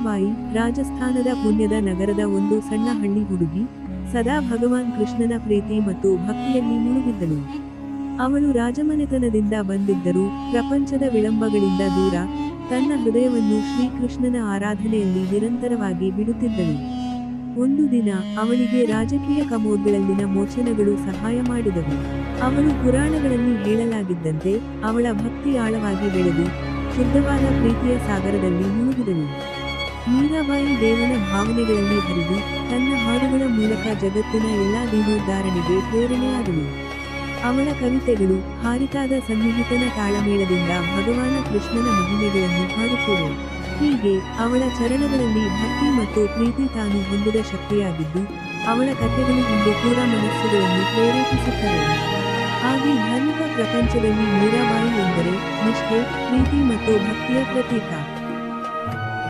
ಮೀರಾಬಾಯಿ ರಾಜಸ್ಥಾನದ ಪುಣ್ಯದ ನಗರದ ಒಂದು ಸಣ್ಣ ಹಳ್ಳಿ ಹುಡುಗಿ ಸದಾ ಭಗವಾನ್ ಕೃಷ್ಣನ ಪ್ರೀತಿ ಮತ್ತು ಭಕ್ತಿಯಲ್ಲಿ ಮುಳುಗಿದ್ದಳು. ಅವಳು ರಾಜಮನೆತನದಿಂದ ಬಂದಿದ್ದರೂ ಪ್ರಪಂಚದ ವಿಳಂಬಗಳಿಂದ ದೂರ ತನ್ನ ಹೃದಯವನ್ನು ಶ್ರೀಕೃಷ್ಣನ ಆರಾಧನೆಯಲ್ಲಿ ನಿರಂತರವಾಗಿ ಬಿಡುತ್ತಿದ್ದಳು. ಒಂದು ದಿನ ಅವಳಿಗೆ ರಾಜಕೀಯ ಕಮೋದ್ಗಳಲ್ಲಿನ ಮೋಚನಗಳು ಸಹಾಯ ಮಾಡಿದವು. ಅವಳು ಪುರಾಣಗಳಲ್ಲಿ ಹೇಳಲಾಗಿದ್ದಂತೆ ಅವಳ ಭಕ್ತಿ ಆಳವಾಗಿ ಬೆಳೆದು ಶುದ್ಧವಾದ ಪ್ರೀತಿಯ ಸಾಗರದಲ್ಲಿ ಮುಳುಗಿದಳು. ಮೀರಾಬಾಯಿ ದೇವನ ಭಾವನೆಗಳಲ್ಲಿ ಹರಿದು ತನ್ನ ಹಾಡುಗಳ ಮೂಲಕ ಜಗತ್ತಿನ ಎಲ್ಲಾ ದೇವೋದ್ಧಾರಣೆಗೆ ಪ್ರೇರಣೆಯಾದಳು ಅವಳ ಕವಿತೆಗಳು ಹಾರಿತಾದ ಸನ್ನಿಹಿತನ ತಾಳಮೇಳದಿಂದ ಭಗವಾನ ಕೃಷ್ಣನ ಮಹಿಮೆಗಳನ್ನು ಹಾಡುತ್ತಿವೆ ಹೀಗೆ ಅವಳ ಚರಣಗಳಲ್ಲಿ ಭಕ್ತಿ ಮತ್ತು ಪ್ರೀತಿ ತಾನು ಹೊಂದಿದ ಶಕ್ತಿಯಾಗಿದ್ದು, ಅವಳ ಕಥೆಗಳು ಹಿಂದೆ ಕೂಡ ಮನಸ್ಸುಗಳನ್ನು ಪ್ರೇರೇಪಿಸುತ್ತವೆ. ಹಾಗೆ ಧಾರ್ಮಿಕ ಪ್ರಪಂಚದಲ್ಲಿ ಮೀರಾಬಾಯಿ ಎಂದರೆ ನಿಷ್ಠೆ, ಪ್ರೀತಿ ಮತ್ತು ಭಕ್ತಿಯ ಪ್ರತೀಕ.